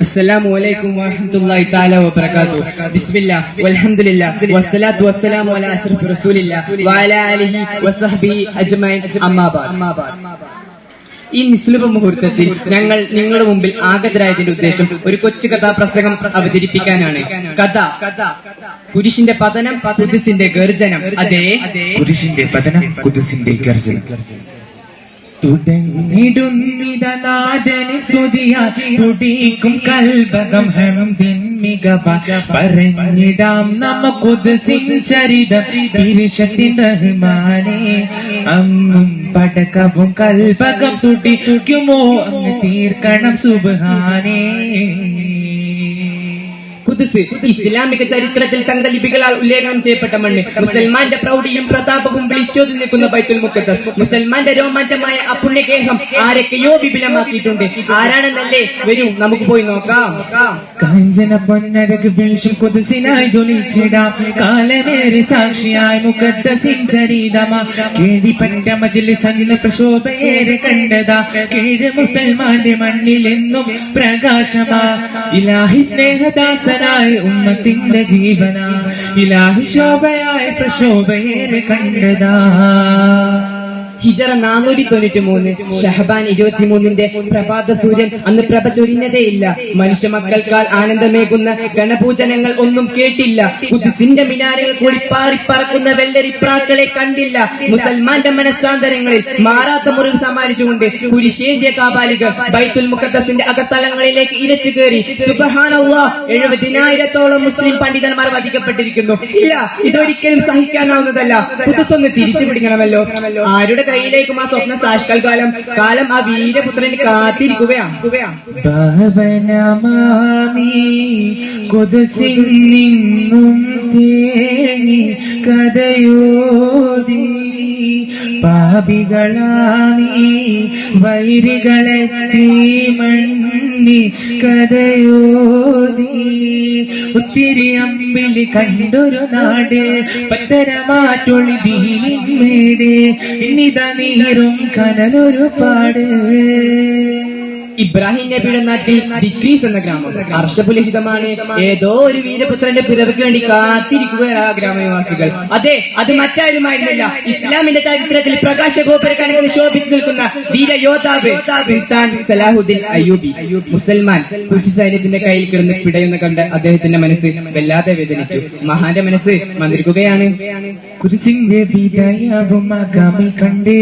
السلام عليكم ورحمة الله تعالى وبركاته بسم الله والحمد لله والصلاة والسلام على أشرف رسول الله وعلى آله وصحبه أجمعين أما بعد ഈ നിസ്ലുഭ മുഹൂർത്തത്തിൽ ഞങ്ങൾ നിങ്ങളുടെ മുമ്പിൽ ആഗതരായതിന്റെ ഉദ്ദേശം ഒരു കൊച്ചു കഥാപ്രസംഗം അവതരിപ്പിക്കാനാണ് കഥ പുരുഷിന്റെ പതനം പുരുഷിന്റെ ഗർജനം അതേ കുരിശിന്റെ പതനം കുതിസിന്റെ ഗർജനം തുടങ്ങിടുന്നിതനാഥന് സ്തുതിയ. തുടിക്കും കൽബകം ഹംദിൻ മികവ. പറഞ്ഞിടാം നമുക്കുതിസിൻ ചരിതം. തിരുഷത്തിൻ റഹ്മാനെ അങ്ങും പടക്കവും കൽബകം തുടിക്കുമോ? അങ്ങ് തീർക്കണം സുബാനേ കുതിസ് ഇസ്ലാമിക ചരിത്രത്തിൽ തങ്കലിപികളാൽ ഉല്ലേഖനം ചെയ്യപ്പെട്ട മണ്ണ്. മുസൽമാന്റെ പ്രൗഢിയും പ്രതാപവും വിളിച്ചോതി നിൽക്കുന്ന ബൈത്തുൽ മുക്കത്ത് മുസൽമാന്റെ രോമാഞ്ചമായ ആ പുണ്യഗേഹം ആരൊക്കെയോ വിപുലമാക്കിയിട്ടുണ്ട്. ആരാണെന്നല്ലേ? വരൂ നമുക്ക് പോയി നോക്കാം. കാഞ്ചന പൊന്നടക്ക് വീശും കൊതുസിനായി ജ്വലിച്ചിടാം. കാലമേറി സാക്ഷിയായി മുഖദ്ദസിൻ ചരിതമാ. കേടി പണ്ട മജിൽ സന്നിധ പ്രശോഭയേറെ കണ്ടതാ. കീഴ് മുസൽമാന്റെ മണ്ണിലെന്നും പ്രകാശമാ. ഇലാഹി സ്നേഹദാസനായ ഉമ്മത്തിന്റെ ജീവന. ഇലാഹി ശോഭയായ പ്രശോഭയേറെ കണ്ടതാ. ഹിജറ നാനൂറ്റി തൊണ്ണൂറ്റി മൂന്ന് ഷഹബാൻ ഇരുപത്തിമൂന്നിന്റെ പ്രഭാത സൂര്യൻ അന്ന് പ്രഭ ചൊരിഞ്ഞതേയില്ല മനുഷ്യ മക്കൾക്കാൽ ആനന്ദമേകുന്ന ഗണപൂജനങ്ങൾ ഒന്നും കേട്ടില്ല. കുതിസിന്റെ മിനാരങ്ങൾ കൂടി പാറിപ്പറക്കുന്ന വെള്ളരിപ്രാക്കളെ കണ്ടില്ല. മുസൽമാന്റെ മനസ്സാന്തരങ്ങളിൽ മാറാത്ത മുറിവ് സമ്മാനിച്ചുകൊണ്ട് കുരിശേന്ത്യ കാപാലികൾ ബൈത്തുൽ മുഖദ്ദസിന്റെ അകത്തളങ്ങളിലേക്ക് ഇരച്ചു കയറി സുബഹാനല്ലാ എഴുപതിനായിരത്തോളം മുസ്ലിം പണ്ഡിതന്മാർ വധിക്കപ്പെട്ടിരിക്കുന്നു. ഇല്ല ഇതൊരിക്കലും സഹിക്കാനാവുന്നതല്ല. കുതിസൊന്ന് തിരിച്ചു പിടിക്കണമല്ലോ ആരുടെ കയ്യിലേക്കും ആ സ്വപ്ന സാക്ഷാൽ കാലം. കാലം ആ വീരപുത്രന് കാത്തിരിക്കുകയാണ് കഥയോതി. പാപികളാണീ വൈരികളെ തീമണ്ണി കഥയോതി ഒത്തിരി അമ്പിളി കണ്ടൊരു നാട് പത്തരമാറ്റൊളി ദീനിന്മേടെ ഇനിത നീറും കനലൊരു പാട് ഇബ്രാഹിം നബിയുടെ നാട്ടിൽ ദിക്രീസ് എന്ന ഗ്രാമം. ഹർഷപുലഹിതമാണ് ഏതോ ഒരു വീരപുത്രന്റെ പിറവിക്ക് വേണ്ടി കാത്തിരിക്കുകയാണ് ആ ഗ്രാമനിവാസികൾ അതെ അത് മറ്റാരുമായിരുന്നില്ല. ഇസ്ലാമിന്റെ ചരിത്രത്തിൽ പ്രകാശ ഗോപുരക്കാണെങ്കിൽ ശോഭിച്ചു നിൽക്കുന്ന വീര യോദ്ധാവ് സുൽത്താൻ സലാഹുദ്ദീൻ അയ്യൂബി. മുസൽമാൻ കുച്ചി സൈന്യത്തിന്റെ കയ്യിൽ കിടന്ന് പിടയുന്ന കണ്ട് അദ്ദേഹത്തിന്റെ മനസ്സ് വല്ലാതെ വേദനിച്ചു. മഹാന്റെ മനസ്സ് മന്ത്രിക്കുകയാണ്. കുരിശിന്റെ വിദയവും മകമിൽ പോലെ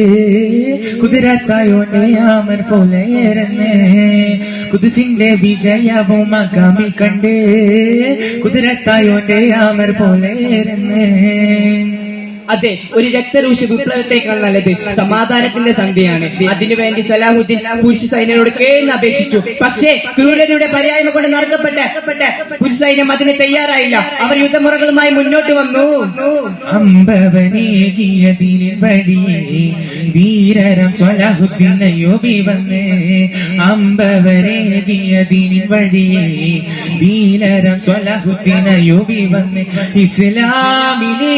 ഏറെ ആമർ പോലെയരന്ന് കുതിസിന്റെ വിജയവും കണ്ടേ കണ്ട് കുതിരത്തായോന്റെ ആമർ പോലെയരന്ന് അതെ ഒരു രക്തരൂഷ വിപ്ലവത്തെക്കാൾ നല്ലത് സമാധാനത്തിന്റെ സന്ധ്യയാണ് അതിനുവേണ്ടി സലാഹുദ്ദീൻ കുരിശ് സൈന്യനോട് കേന്ന് അപേക്ഷിച്ചു. പക്ഷേ ക്രൂരതയുടെ പര്യായ്മ കൊണ്ട് നടക്കപ്പെട്ട കുരിശ് സൈന്യം അതിന് തയ്യാറായില്ല. അവർ യുദ്ധമുറകളുമായി മുന്നോട്ട് വന്നു. വന്ന്. ഇസ്ലാമിനെ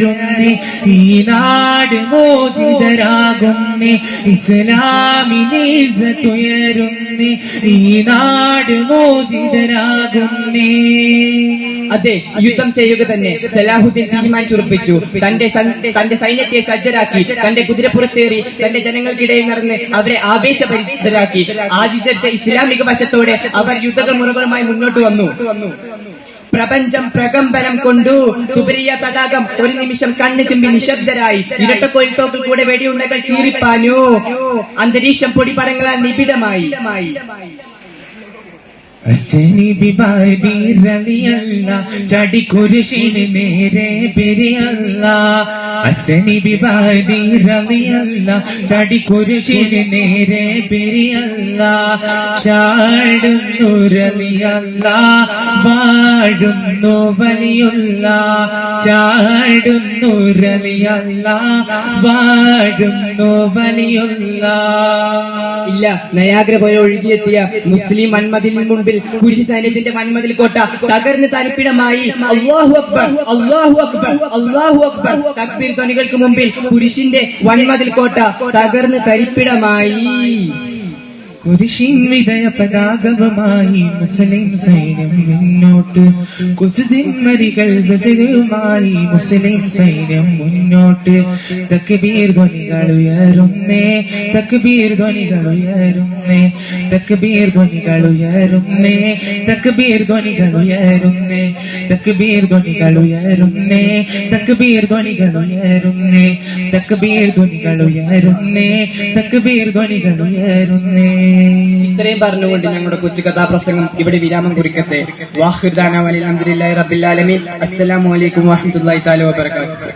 തുയരുന്നേ ഈ നാട് മോചിതരാകുന്നേ. ഇസ്ലാമിനെ തുയരുന്നേ ഈ നാട് മോചിതരാകുന്നേ. അതെ യുദ്ധം ചെയ്യുക തന്നെ. സലാഹുദ്ദീൻ തീരുമാനിച്ചുറപ്പിച്ചു തന്റെ തന്റെ സൈന്യത്തെ സജ്ജരാക്കി. തന്റെ കുതിരപ്പുറത്തേറി തന്റെ ജനങ്ങൾക്കിടയിൽ നടന്ന് അവരെ ആവേശപരിതരാക്കി ആജിച്ചത്തെ ഇസ്ലാമിക വശത്തോടെ അവർ യുദ്ധമുറകളുമായി മുന്നോട്ട് വന്നു. പ്രപഞ്ചം പ്രകമ്പനം കൊണ്ടു തുബരിയ തടാകം ഒരു നിമിഷം കണ്ണു ചുമ്പി നിശബ്ദരായി. ഇരട്ടക്കോയിൽ തോക്കിൽ കൂടെ വെടിയുണ്ടകൾ ചീറിപ്പാഞ്ഞു. അന്തരീക്ഷം പൊടിപടങ്ങളാൽ നിബിഡമായി. അസനി ബിബാദി റളിയല്ല ചടി കുരിശിന് നേരെ പെരിയല്ല. അസനി ബിബാദി റളിയല്ല ചടി കുരിശിന് നേരെ പെരിയല്ല. ചാടുന്നു റളിയല്ല വാഴുന്നു വലിയുള്ള. ചാടുന്നു റളിയല്ല വാഴുന്നു വലിയുള്ള. ഇല്ല നയാഗ്ര പോലെ ഒഴുകിയെത്തിയ മുസ്ലിം വൻമതിലിന് മുൻപിൽ കുരിശ് സൈന്യത്തിന്റെ വൻമതിൽ കോട്ട തകർന്ന് തരിപ്പിടമായി. അള്ളാഹു അക്ബർ അള്ളാഹു അക്ബർ അള്ളാഹു അക്ബർ. തക്ബീർ ധ്വനികൾക്ക് മുമ്പിൽ കുരിശിന്റെ വൻമതിൽ കോട്ട തകർന്ന് തരിപ്പിടമായി. കുരിശിൻ വിജയ പതാകവുമായി മുസ്ലിം സൈന്യം മുന്നോട്ട്. കുസുദിൻ മരികൾ ഗസലുമായി മുസ്ലിം സൈന്യം മുന്നോട്ട്. തക്ബീർ ധ്വനികൾ ഉയരുന്നേ തക്ബീർ ധ്വനികൾ ഉയരുന്നേ തക്ബീർ ധ്വനികൾ ഉയരുന്നേ തക്ബീർ ധ്വനികൾ ഉയരുന്നേ തക്ബീർ ധ്വനികൾ ഉയരുന്നേ തക്ബീർ ധ്വനികൾ ഉയരുന്നേ തക്ബീർ ധ്വനികൾ ഉയരുന്നേ തക്ബീർ ധ്വനികൾ ഉയരുന്നേ. ഇത്രയും പറഞ്ഞുകൊണ്ട് ഞങ്ങളുടെ കൊച്ചു കഥാപ്രസംഗം ഇവിടെ വിരാമം കുറിക്കട്ടെ. വാഹുദാനി വലിൽ അലഹദില്ലാഹി റബ്ബിൽ ആലമീൻ. അസ്സലാമു അലൈക്കും വറഹ്മത്തുള്ളാഹി തആല വബറകാതുഹു.